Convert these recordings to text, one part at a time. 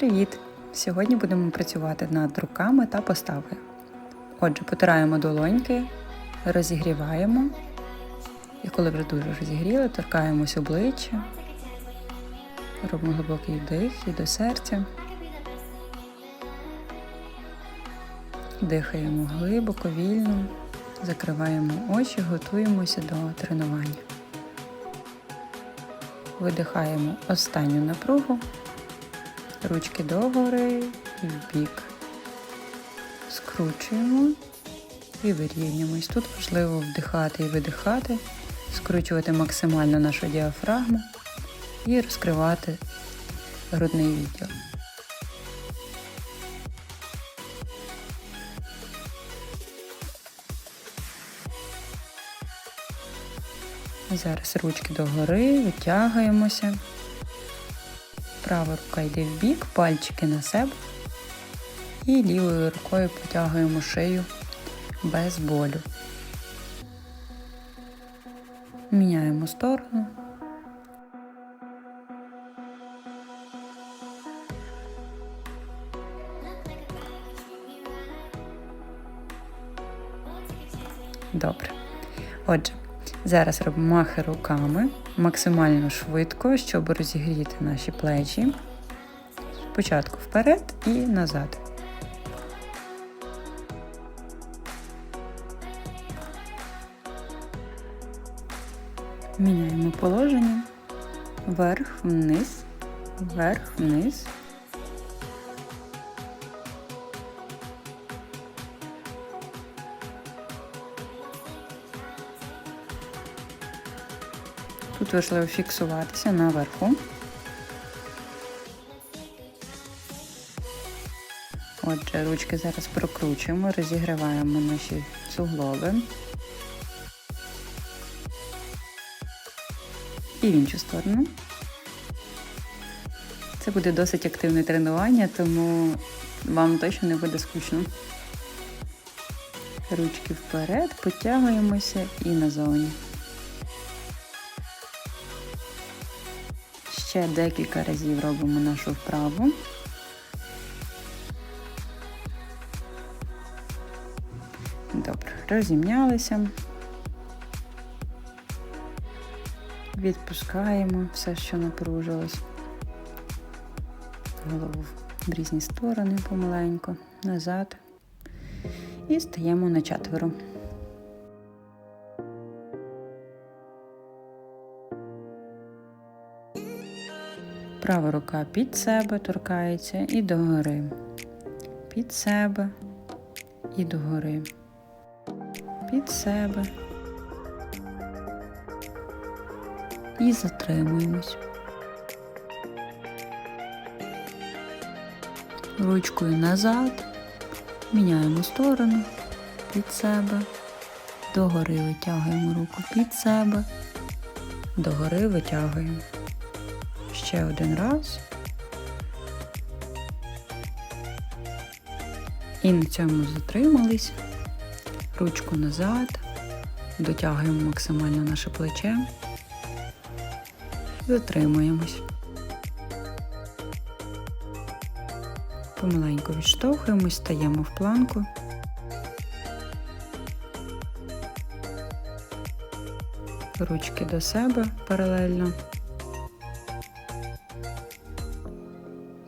Привіт! Сьогодні будемо працювати над руками та поставою. Отже, потираємо долоньки, розігріваємо. І коли вже дуже розігріли, торкаємось обличчя, робимо глибокий вдих і до серця. Дихаємо глибоко, вільно, закриваємо очі, готуємося до тренування. Видихаємо останню напругу, ручки догори і в бік. Скручуємо і вирівнюємось. Тут важливо вдихати і видихати, скручувати максимально нашу діафрагму і розкривати грудний відділ. Зараз ручки догори, витягуємося. Права рука йде в бік, пальчики на себе. І лівою рукою потягуємо шию без болю. Міняємо сторону. Добре. Отже, зараз робимо махи руками максимально швидко, щоб розігріти наші плечі. Спочатку вперед і назад. Міняємо положення. Вверх, вниз, вверх, вниз. Тут важливо фіксуватися наверху. Отже, ручки зараз прокручуємо, розігріваємо наші суглоби. І в іншу сторону. Це буде досить активне тренування, тому вам точно не буде скучно. Ручки вперед, потягуємося і назовні. Ще декілька разів робимо нашу вправу. Добре, розімнялися. Відпускаємо все, що напружилось. Голову в різні сторони помаленьку, назад. І стаємо на четверо. Права рука під себе торкається і догори. Під себе і догори. Під себе. І затримуємось. Ручкою назад. Міняємо сторону під себе. Догори витягуємо руку під себе. Догори витягуємо. Ще один раз. І на цьому затримались. Ручку назад. Дотягуємо максимально наше плече. Затримуємось. Помаленьку відштовхуємось, стаємо в планку. Ручки до себе паралельно.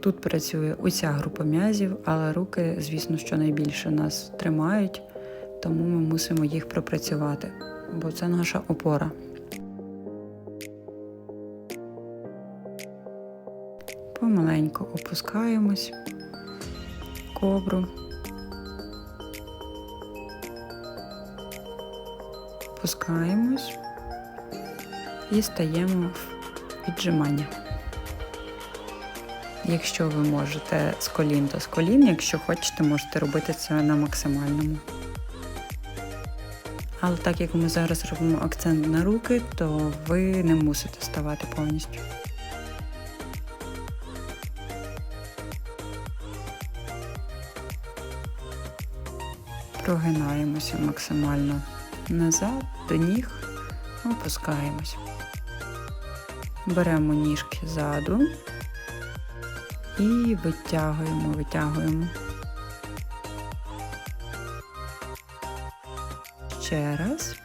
Тут працює уся група м'язів, але руки, звісно, що найбільше нас тримають, тому ми мусимо їх пропрацювати, бо це наша опора. Помаленьку опускаємось кобру. Опускаємось і стаємо в віджимання. Якщо ви можете з колін, то з колін, якщо хочете, можете робити це на максимальному. Але так як ми зараз робимо акцент на руки, то ви не мусите ставати повністю. Прогинаємося максимально назад, до ніг, опускаємось. Беремо ніжки ззаду І витягуємо, витягуємо. Ще раз.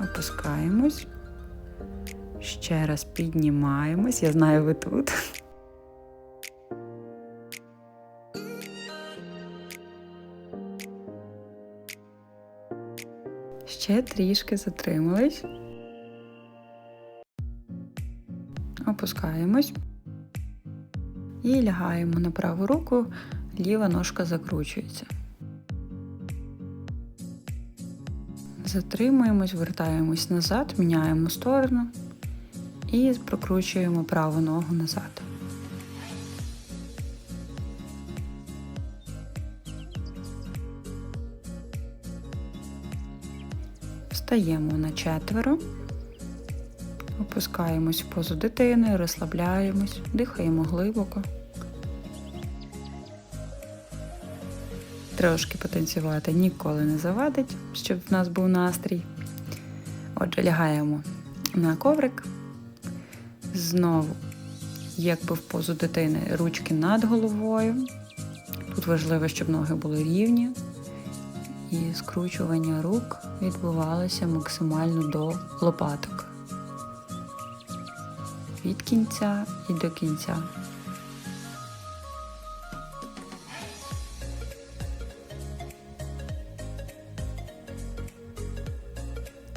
Опускаємось. Ще раз піднімаємось. Я знаю, ви тут. Ще трішки затримались. Опускаємось. І лягаємо на праву руку, ліва ножка закручується. Затримуємось, вертаємось назад, міняємо сторону і прокручуємо праву ногу назад. Встаємо на четверо, опускаємось в позу дитини, розслабляємось, дихаємо глибоко. Трошки потанцювати ніколи не завадить, щоб в нас був настрій. Отже, лягаємо на коврик. Знову, якби в позу дитини, ручки над головою. Тут важливо, щоб ноги були рівні. І скручування рук відбувалося максимально до лопаток. Від кінця і до кінця.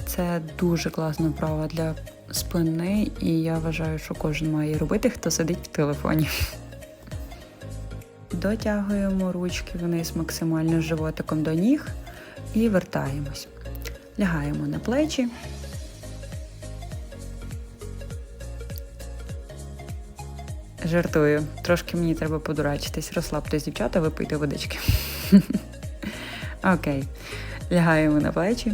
Це дуже класна вправа для спини, і я вважаю, що кожен має робити, хто сидить в телефоні. Дотягуємо ручки вниз максимально животиком до ніг і вертаємось. Лягаємо на плечі. Жартую, трошки мені треба подурачитись, розслабтесь, дівчата, випийте водички. Окей, лягаємо на плечі.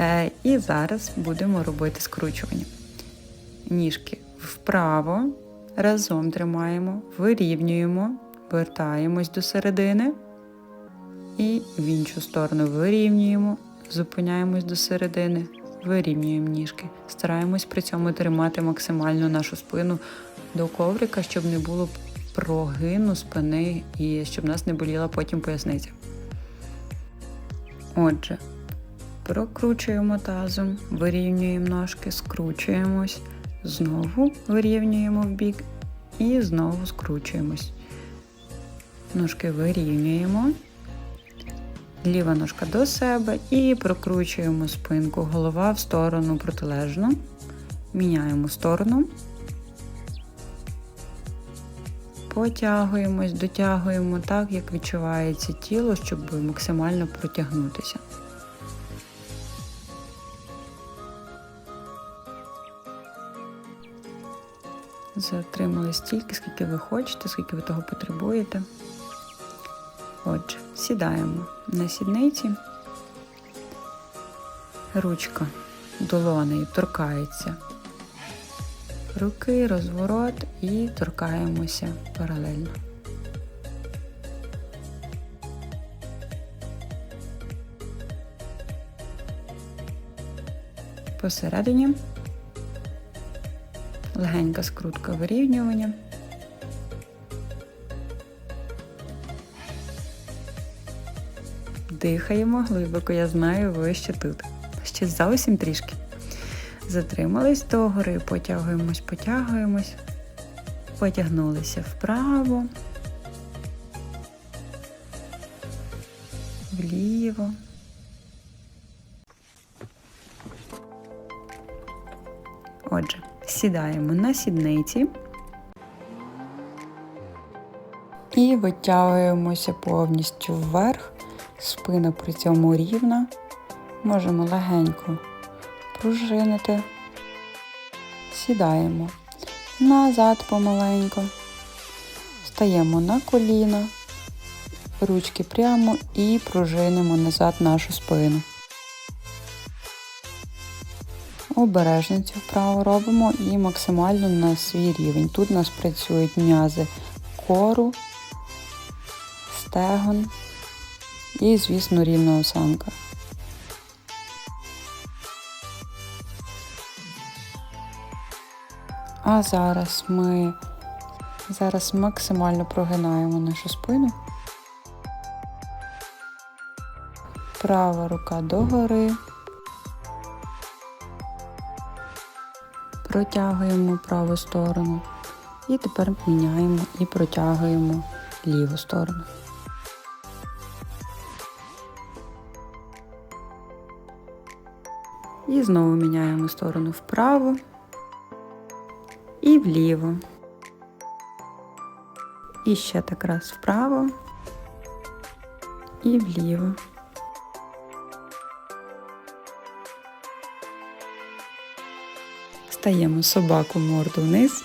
Е, і зараз будемо робити скручування. Ніжки вправо, разом тримаємо, вирівнюємо, вертаємось до середини. І в іншу сторону вирівнюємо, зупиняємось до середини, вирівнюємо ніжки. Стараємось при цьому тримати максимально нашу спину до коврика, щоб не було прогину спини і щоб нас не боліла потім поясниця. Отже, прокручуємо тазом, вирівнюємо ножки, скручуємось, знову вирівнюємо в бік і знову скручуємось. Ножки вирівнюємо. Ліва ножка до себе і прокручуємо спинку, голова в сторону протилежну. Міняємо сторону. Потягуємось, дотягуємо так, як відчувається тіло, щоб максимально протягнутися. Затримали стільки, скільки ви хочете, скільки ви того потребуєте. Отже, сідаємо на сідниці, ручка долонею торкається руки, розворот і торкаємося паралельно. Посередині легенька скрутка вирівнювання. Дихаємо глибоко, я знаю, ви ще тут. Ще зовсім трішки. Затримались догори, потягуємось, потягуємось, потягнулися вправо, вліво. Отже, сідаємо на сідниці і витягуємося повністю вверх, спина при цьому рівна. Можемо легенько пружинити, сідаємо назад помаленько, стаємо на коліна, ручки прямо і пружинимо назад нашу спину. Обережно цю вправу робимо і максимально на свій рівень. Тут у нас працюють м'язи кору, стегон і, звісно, рівна осанка. А зараз ми Зараз максимально прогинаємо нашу спину. Права рука догори. Протягуємо праву сторону. І тепер міняємо і протягуємо ліву сторону. І знову міняємо сторону вправо і вліво. І ще так раз вправо і вліво. Стаємо собаку морду вниз.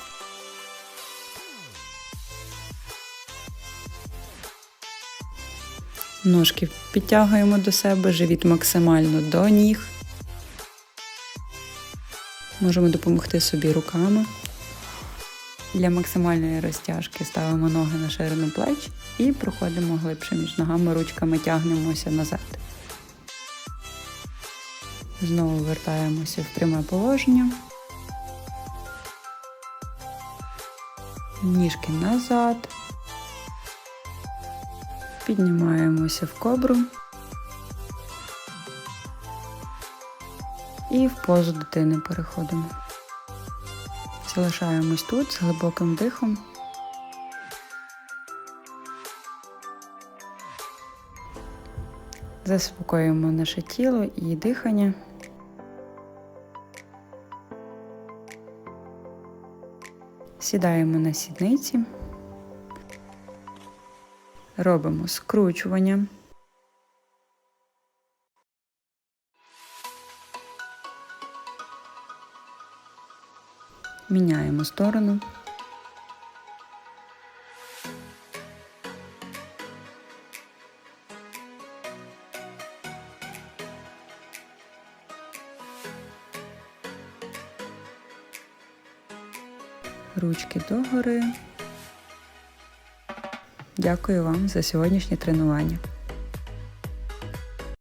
Ножки підтягуємо до себе, живіт максимально до ніг. Можемо допомогти собі руками. Для максимальної розтяжки ставимо ноги на ширину плеч і проходимо глибше між ногами, ручками тягнемося назад. Знову вертаємося в пряме положення. Ніжки назад. Піднімаємося в кобру. І в позу дитини переходимо. Залишаємось тут з глибоким дихом. Заспокоюємо наше тіло і дихання. Сідаємо на сідниці, робимо скручування. Міняємо сторону. Ручки догори. Дякую вам за сьогоднішнє тренування.